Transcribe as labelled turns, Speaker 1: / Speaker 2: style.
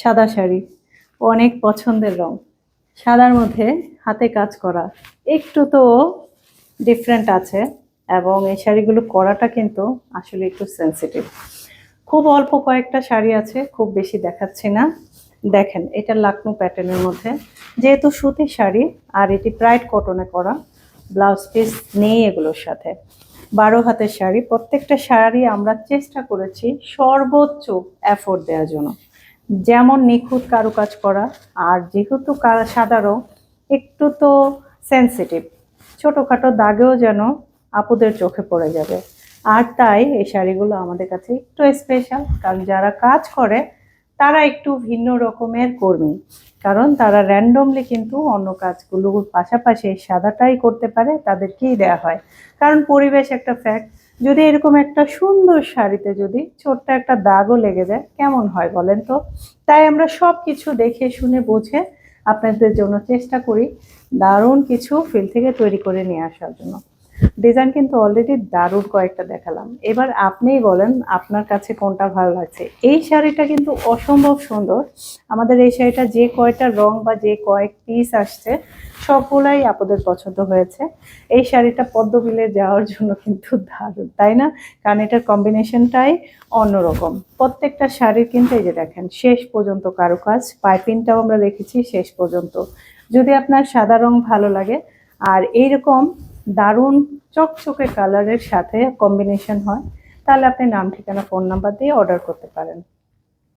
Speaker 1: সাদা শাড়ি। অনেক পছন্দের রং। সাদার মধ্যে হাতে কাজ করা। একটু তো ডিফারেন্ট আছে এবং এই শাড়িগুলো করাটা কিন্তু আসলে একটু সেন্সিটিভ খুব অল্প কয়েকটা শাড়ি আছে, খুব বেশি দেখাচ্ছি না। দেখেন, এটা লাকনো প্যাটার্নের মধ্যে। যেহেতু সুতির শাড়ি আর এটি প্রাইড কটনে করা ব্লাউজ পিস নেই এগুলোর সাথে। বারো হাতের শাড়ি। প্রত্যেকটা শাড়ি আমরা চেষ্টা করেছি সর্বোচ্চ এফোর্ট দেওয়ার জন্য। যেমন নিখুঁত কারুকাজ করা, আর যেহেতু কা- সাদা রং একটু তো সেন্সিটিভ ছোটোখাটো দাগেও যেন আপুদের চোখে পড়ে যাবে। আর তাই এই শাড়িগুলো আমাদের কাছে একটু স্পেশাল কারণ যারা কাজ করে তারা একটু ভিন্ন রকমের কর্মী, কারণ তারা র্যান্ডমলি কিন্তু অন্য কাজগুলোর পাশাপাশি সাদাটাই করতে পারে, তাদেরকেই দেওয়া হয়। কারণ পরিবেশ একটা ফ্যাক্ট যদি এরকম একটা সুন্দর শাড়িতে যদি ছোট্ট একটা দাগও লেগে যায়, কেমন হয় বলেন তো? তাই আমরা সব কিছু দেখে শুনে বুঝে আপনাদের জন্য চেষ্টা করি দারুণ কিছু ফিল থেকে তৈরি করে নিয়ে আসার জন্য। ডিজাইন কিন্তু অলরেডি দারুণ কয়েকটা দেখালাম। এবার আপনিই বলেন আপনার কাছে কোনটা ভালো লাগছে। এই শাড়িটা কিন্তু অসম্ভব সুন্দর। আমাদের এই শাড়িটা যে কয়টা রং বা যে কয়েক পিস আসছে, সবগুলাই আপনাদের পছন্দ হয়েছে। এই শাড়িটা পদ্মবিলে যাওয়ার জন্য কিন্তু দারুণ, তাই না? কারণ এটার কম্বিনেশনটাই অন্যরকম। প্রত্যেকটা শাড়ির কিন্তু এই যে দেখেন, শেষ পর্যন্ত কারুকাজ পাইপিংটাও আমরা রেখেছি শেষ পর্যন্ত। যদি আপনার সাদা রং ভালো লাগে, আর এইরকম দারুণ চকচকে কালারের সাথে কম্বিনেশন হয়, তাহলে আপনি নাম, ঠিকানা ফোন নাম্বার দিয়ে অর্ডার করতে পারেন।